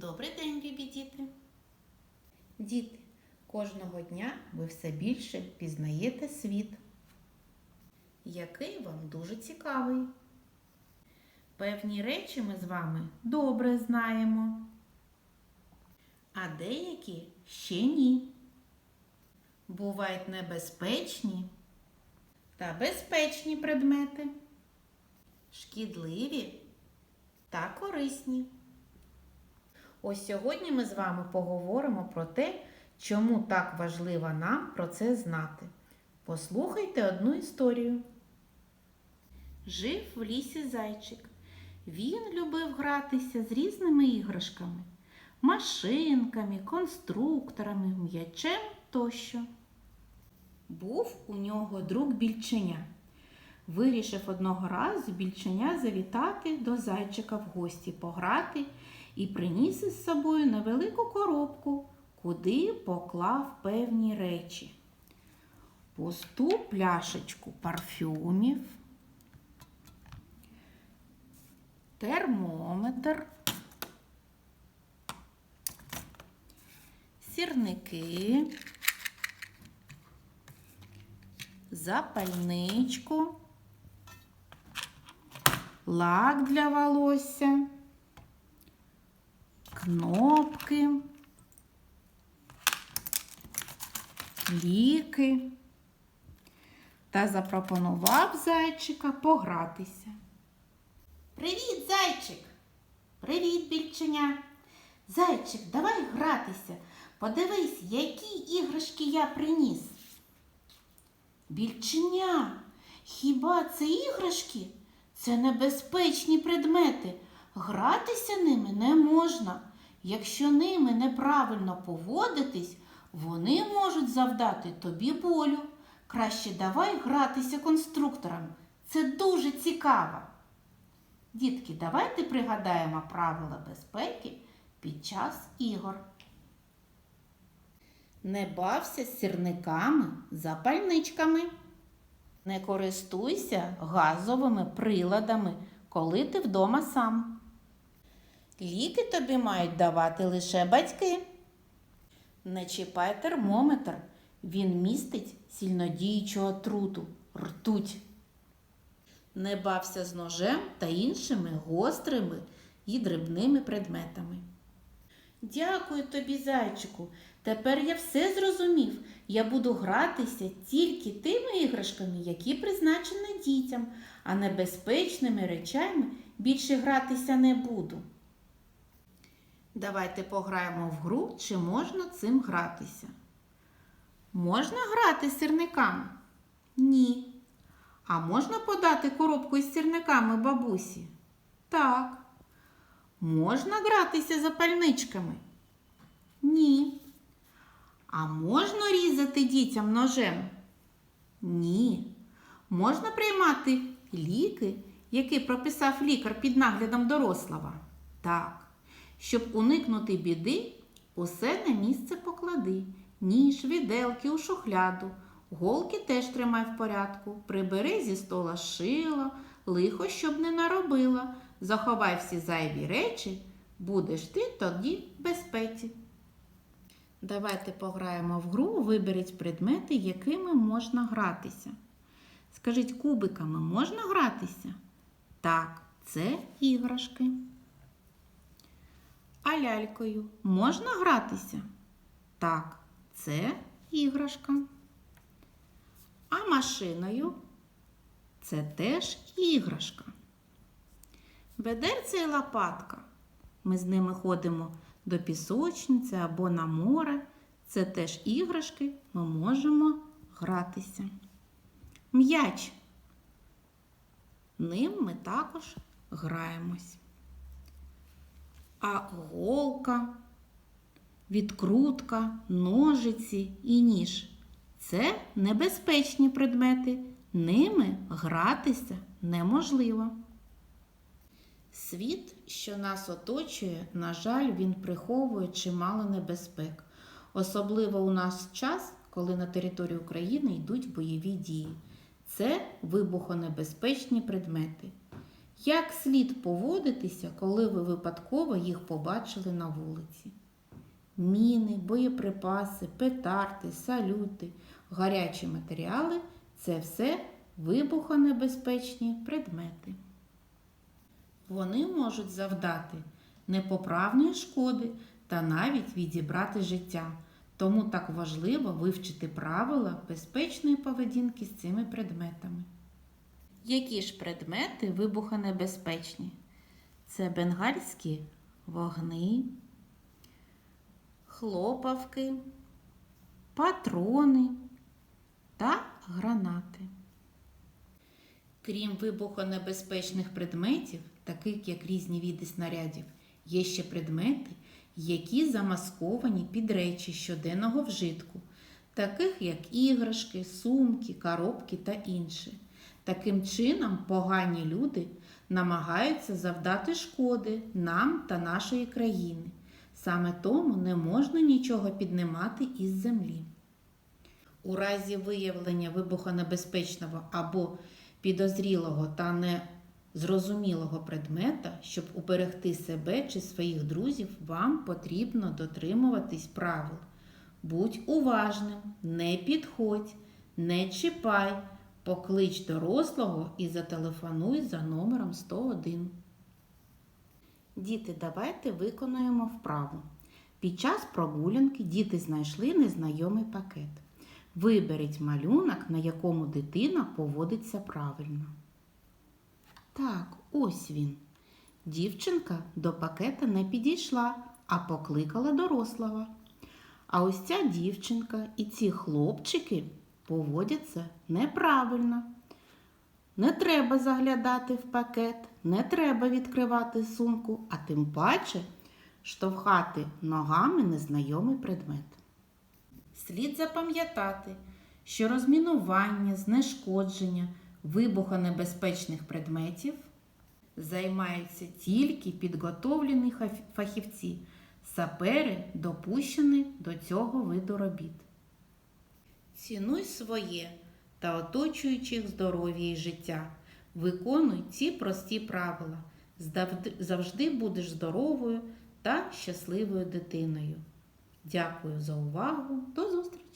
Добрий день, любі діти! Діти, кожного дня ви все більше пізнаєте світ, який вам дуже цікавий. Певні речі ми з вами добре знаємо, а деякі ще ні. Бувають небезпечні та безпечні предмети, шкідливі та корисні. Ось сьогодні ми з вами поговоримо про те, чому так важливо нам про це знати. Послухайте одну історію. Жив в лісі зайчик. Він любив гратися з різними іграшками, машинками, конструкторами, м'ячем тощо. Був у нього друг більченя. Вирішив одного разу більченя завітати до зайчика в гості пограти і приніс із собою невелику коробку, куди поклав певні речі. Пусту пляшечку парфюмів, термометр, сірники, запальничку, лак для волосся кнопки, ліки та запропонував зайчика погратися. Привіт, зайчик! Привіт, більченя! Зайчик, давай гратися. Подивись, які іграшки я приніс. Більченя, хіба це іграшки? Це небезпечні предмети. Гратися ними не можна. Якщо ними неправильно поводитись, вони можуть завдати тобі болю. Краще давай гратися конструктором. Це дуже цікаво. Дітки, давайте пригадаємо правила безпеки під час ігор. Не бався з сірниками, запальничками. Не користуйся газовими приладами, коли ти вдома сам. Ліки тобі мають давати лише батьки. Не чіпай термометр, він містить сильнодіючу отруту, ртуть. Не бався з ножем та іншими гострими і дрібними предметами. Дякую тобі, зайчику. Тепер я все зрозумів. Я буду гратися тільки тими іграшками, які призначені дітям, а небезпечними речами більше гратися не буду. Давайте пограємо в гру, чи можна цим гратися. Можна грати з сірниками? Ні. А можна подати коробку із сірниками бабусі? Так. Можна гратися запальничками? Ні. А можна різати дітям ножем? Ні. Можна приймати ліки, які прописав лікар під наглядом дорослого? Так. Щоб уникнути біди, усе на місце поклади. Ніж, віделки у шухляду. Голки теж тримай в порядку. Прибери зі стола шило, лихо, щоб не наробила. Заховай всі зайві речі, будеш ти тоді в безпеці. Давайте пограємо в гру, виберіть предмети, якими можна гратися. Скажіть, кубиками можна гратися? Так, це іграшки. А лялькою можна гратися? Так, це іграшка. А машиною це теж іграшка. Ведерце і лопатка. Ми з ними ходимо до пісочниці або на море. Це теж іграшки, ми можемо гратися. М'яч. Ним ми також граємось. А голка, відкрутка, ножиці і ніж це небезпечні предмети. Ними гратися неможливо. Світ, що нас оточує, на жаль, він приховує чимало небезпек, особливо у нас час, коли на території України йдуть бойові дії. Це вибухонебезпечні предмети. Як слід поводитися, коли ви випадково їх побачили на вулиці? Міни, боєприпаси, петарди, салюти, гарячі матеріали це все вибухонебезпечні предмети. Вони можуть завдати непоправної шкоди та навіть відібрати життя. Тому так важливо вивчити правила безпечної поведінки з цими предметами. Які ж предмети вибухонебезпечні? Це бенгальські вогни, хлопавки, патрони та гранати. Крім вибухонебезпечних предметів, таких як різні види снарядів, є ще предмети, які замасковані під речі щоденного вжитку, таких як іграшки, сумки, коробки та інше. Таким чином, погані люди намагаються завдати шкоди нам та нашої країни. Саме тому не можна нічого піднімати із землі. У разі виявлення вибухонебезпечного або підозрілого та незрозумілого предмета, щоб уберегти себе чи своїх друзів, вам потрібно дотримуватись правил. Будь уважним, не підходь, не чіпай, поклич дорослого і зателефонуй за номером 101. Діти, давайте виконуємо вправу. Під час прогулянки діти знайшли незнайомий пакет. Виберіть малюнок, на якому дитина поводиться правильно. Так, ось він. Дівчинка до пакета не підійшла, а покликала дорослого. А ось ця дівчинка і ці хлопчики поводяться неправильно. Не треба заглядати в пакет, не треба відкривати сумку, а тим паче штовхати ногами незнайомий предмет. Слід запам'ятати, що розмінування, знешкодження вибухонебезпечних предметів займаються тільки підготовлені фахівці, сапери допущені до цього виду робіт. Цінуй своє та оточуючих здоров'я і життя. Виконуй ці прості правила. Завжди будеш здоровою та щасливою дитиною. Дякую за увагу. До зустрічі!